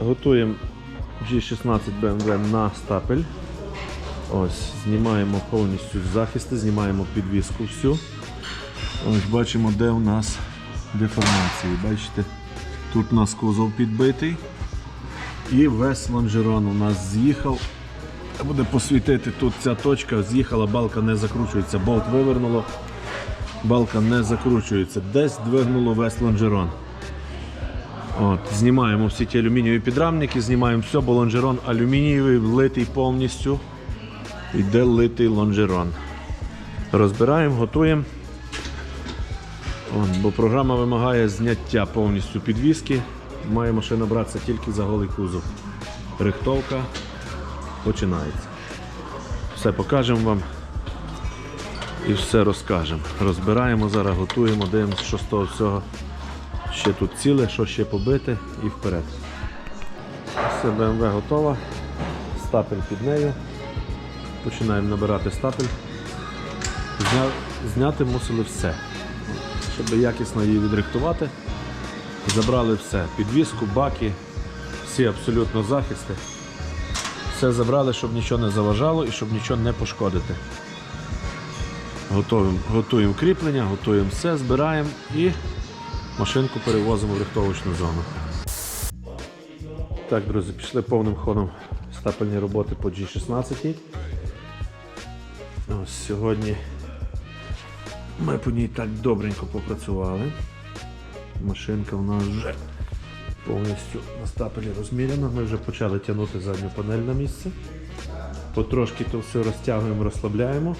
Готуємо G16 BMW на стапель. Ось, знімаємо повністю захисти, знімаємо підвіску всю. Ось бачимо, де у нас деформації. Бачите, тут у нас кузов підбитий. І весь лонжерон у нас з'їхав. Буде посвітити тут ця точка, з'їхала, балка не закручується, болт вивернуло, балка не закручується. Десь двигнуло весь лонжерон. От, знімаємо всі ті алюмінієві підрамники, знімаємо все, бо лонжерон алюмінієвий, влитий повністю. Йде литий лонжерон. Розбираємо, готуємо. От, бо програма вимагає зняття повністю підвіски. Має машина братися тільки за голий кузов. Рихтовка починається. Все покажемо вам і все розкажемо. Розбираємо зараз, готуємо, дивимося, що з того всього ще тут ціле, що ще побити і вперед. Все, BMW готова. Стапель під нею. Починаємо набирати стапель. Зня... Зняти мусили все. Щоб якісно її відрихтувати. Забрали все. Підвіску, баки, всі абсолютно захисти. Все забрали, щоб нічого не заважало і щоб нічого не пошкодити. Готуємо, готуємо кріплення, готуємо все, збираємо і машинку перевозимо в рихтовочну зону. Так, друзі, пішли повним ходом стапельні роботи по G16. Ось сьогодні ми по ній так добренько попрацювали. Машинка у нас вже повністю на стапелі розміряна. Ми вже почали тягнути задню панель на місце. Потрошки то все розтягуємо, розслабляємо.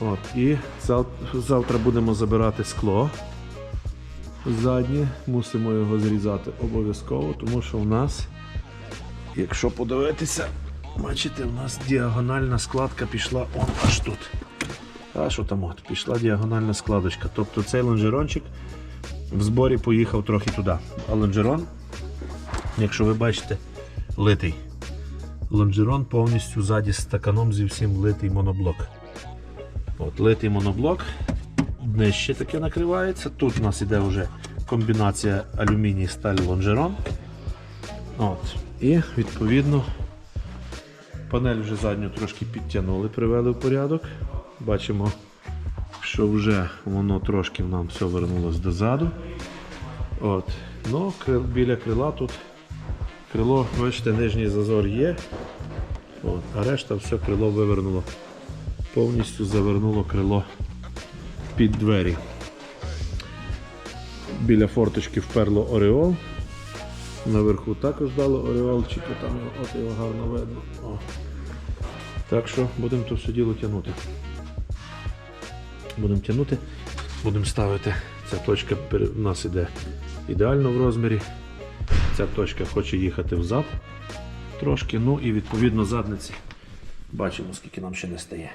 От, і завтра будемо забирати скло заднє, мусимо його зрізати обов'язково, тому що в нас, якщо подивитися, бачите, в нас діагональна складка пішла он аж тут. А що там от? Пішла діагональна складочка. Тобто цей лонжерончик в зборі поїхав трохи туди. А лонжерон, якщо ви бачите, литий. Лонжерон повністю ззаді стаканом зі всім литий моноблок. От, литий моноблок. Днище таке накривається. Тут у нас іде вже комбінація алюміній сталь лонжерон. От. І відповідно панель вже задню трошки підтягнули, привели в порядок. Бачимо, що вже воно трошки нам все вернулося дозаду. От. Ну, біля крила тут крило, бачите, нижній зазор є. От. А решта все крило вивернуло. Повністю завернуло крило під двері. Біля форточки вперло Ореол. Наверху також дало Ореолчик, і там от його гарно видно. О. Так що будемо то все діло тягнути. Будемо тягнути, будемо ставити. Ця точка в нас іде ідеально в розмірі. Ця точка хоче їхати взад трошки, ну і відповідно задниці. Бачимо, скільки нам ще не стає.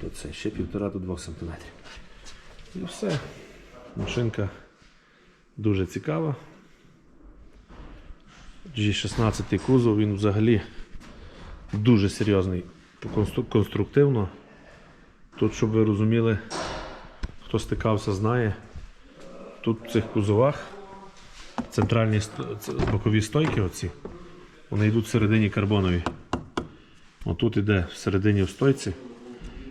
Тут це ще 1,5 до 2 см. І все. Машинка дуже цікава. G16 кузов, він взагалі дуже серйозний конструктивно. Тут, щоб ви розуміли, хто стикався, знає. Тут в цих кузовах центральні бокові стойки, оці, вони йдуть всередині карбонові. Отут іде всередині в стойці,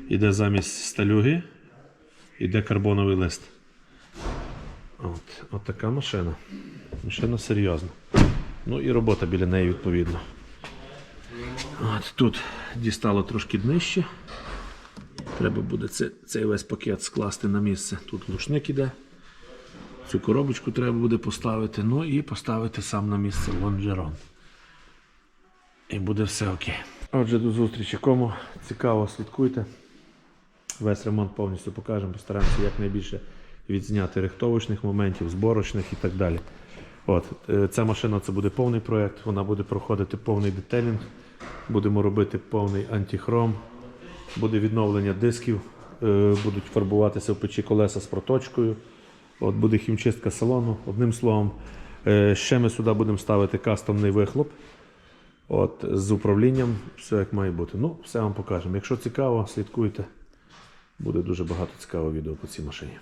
іде замість сталюги, іде карбоновий лист. От, от така машина. Машина серйозна. Ну і робота біля неї відповідно. От тут дістало трошки днище. Треба буде це, цей весь пакет скласти на місце. Тут лушник іде. Цю коробочку треба буде поставити. Ну і поставити сам на місце лонжерон. І буде все окей. Отже, до зустрічі. Кому цікаво, слідкуйте. Весь ремонт повністю покажемо, постараємося якнайбільше відзняти рихтовочних моментів, зборочних і так далі. От, е, ця машина це буде повний проєкт, вона буде проходити повний детелінг, будемо робити повний антихром, буде відновлення дисків, е, будуть фарбуватися в печі колеса з проточкою. От буде хімчистка салону. Одним словом, е, ще ми сюди будемо ставити кастомний вихлоп. От, з управлінням, все як має бути. Ну, все вам покажемо. Якщо цікаво, слідкуйте. Буде дуже багато цікавого відео по цій машині.